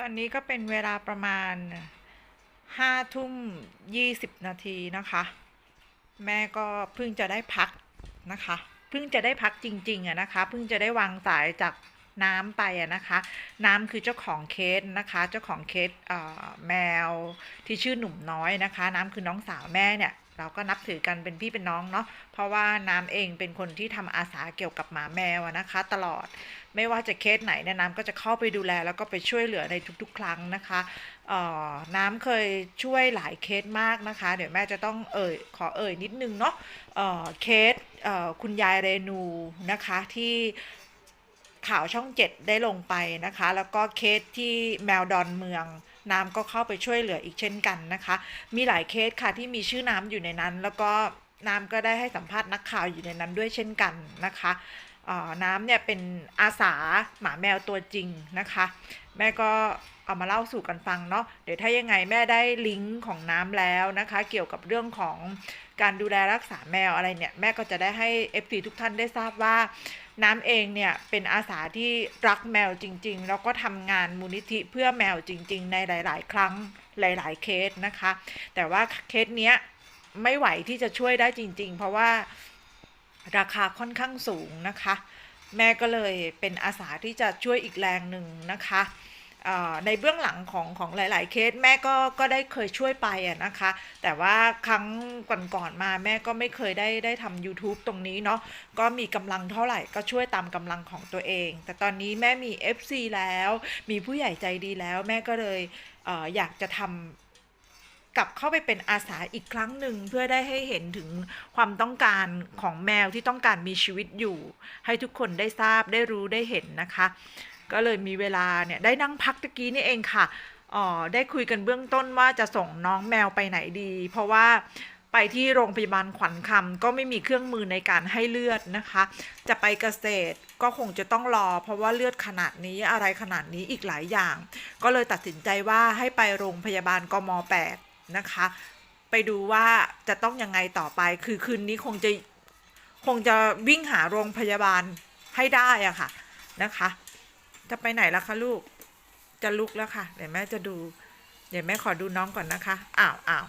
ตอนี้ก็เป็นเวลาประมาณห้าทุ่มยี่สิบนาทีนะคะ แม่ก็เพิ่งจะได้พักนะคะเพิ่งจะได้พักจริงๆอะนะคะเพิ่งจะได้วางสายจากน้ำไปอะนะคะ น้ำคือเจ้าของเคสนะคะ เจ้าของเคสเอ่อแมวที่ชื่อหนุ่มน้อยนะคะ น้ำคือน้องสาวแม่เนี่ย เราก็นับถือกันเป็นพี่เป็นน้องเนาะเพราะว่าน้ำเองเป็นคนที่ทำอาสาเกี่ยวกับหมาแมวนะคะ ตลอดไม่ว่าจะเคสไหนเนี่ยน้ำก็จะเข้าไปดูแล แล้วก็ไปช่วยเหลือในทุกๆ ครั้งนะคะเอ่อน้ำเคยช่วยหลายเคสมากนะคะ เดี๋ยวแม่จะต้องเอ่ยขอเอ่ยนิดนึงเนาะเอ่อเคสคุณยายเรนูนะคะที่ ข่าวช่องเจ็ดได้ลงไปนะคะ แล้วก็เคสที่แมวดอนเมืองน้ำก็เข้าไปช่วยเหลืออีกเช่นกันนะคะ มีหลายเคสค่ะที่มีชื่อน้ำอยู่ในนั้น แล้วก็น้ำก็ได้ให้สัมภาษณ์นักข่าวอยู่ในนั้นด้วยเช่นกันนะคะเอ่อน้ำเนี่ยเป็นอาสาหมาแมวตัวจริงนะคะ แม่ก็เอามาเล่าสู่กันฟังเนาะเดี๋ยวถ้ายังไงแม่ได้ลิงก์ของน้ำแล้วนะคะ เกี่ยวกับเรื่องของการดูแลรักษาแมวอะไรเนี่ย แม่ก็จะได้ให้ f อทุกท่านได้ทราบว่า น้ำเองเนี่ยเป็นอาสาที่รักแมวจริง ๆ แล้วก็ทำงานมูลนิธิเพื่อแมวจริง ๆ ในหลาย ๆ ครั้งหลาย ๆ เคสนะคะ แต่ว่าเคสเนี้ยไม่ไหวที่จะช่วยได้จริง ๆ เพราะว่าราคาค่อนข้างสูงนะคะ แม่ก็เลยเป็นอาสาที่จะช่วยอีกแรงหนึ่งนะคะ ในเบื้องหลังของของหลาย ๆ เคสแม่ก็ก็ได้เคยช่วยไปอะนะคะ แต่ว่าครั้งก่อนๆมาแม่ก็ไม่เคยได้ได้ทำ YouTube ตรงนี้เนาะก็มีกำลังเท่าไหร่ก็ช่วยตามกำลังของตัวเอง แต่ตอนนี้แม่มี FC แล้ว มีผู้ใหญ่ใจดีแล้ว แม่ก็เลยเอออยากจะทำกลับเข้าไปเป็นอาสาอีกครั้งหนึ่งเพื่อได้ให้เห็นถึงความต้องการของแมวที่ต้องการมีชีวิตอยู่ ให้ทุกคนได้ทราบได้รู้ได้เห็นนะคะ ก็เลยมีเวลาเนี่ยได้นั่งพักตะกี้นี่เองค่ะอ๋อได้คุยกันเบื้องต้นว่าจะส่งน้องแมวไปไหนดี เพราะว่าไปที่โรงพยาบาลขวัญคำก็ไม่มีเครื่องมือในการให้เลือดนะคะ จะไปเกษตรก็คงจะต้องรอ เพราะว่าเลือดขนาดนี้อะไรขนาดนี้อีกหลายอย่าง ก็เลยตัดสินใจว่าให้ไปโรงพยาบาลกม8นะคะ ไปดูว่าจะต้องยังไงต่อไป คือคืนนี้คงจะคงจะวิ่งหาโรงพยาบาลให้ได้อะค่ะนะคะ จะไปไหนล่ะคะลูก จะลุกแล้วค่ะ เดี๋ยวแม่จะดู เดี๋ยวแม่ขอดูน้องก่อนนะคะ อ้าวอ้าว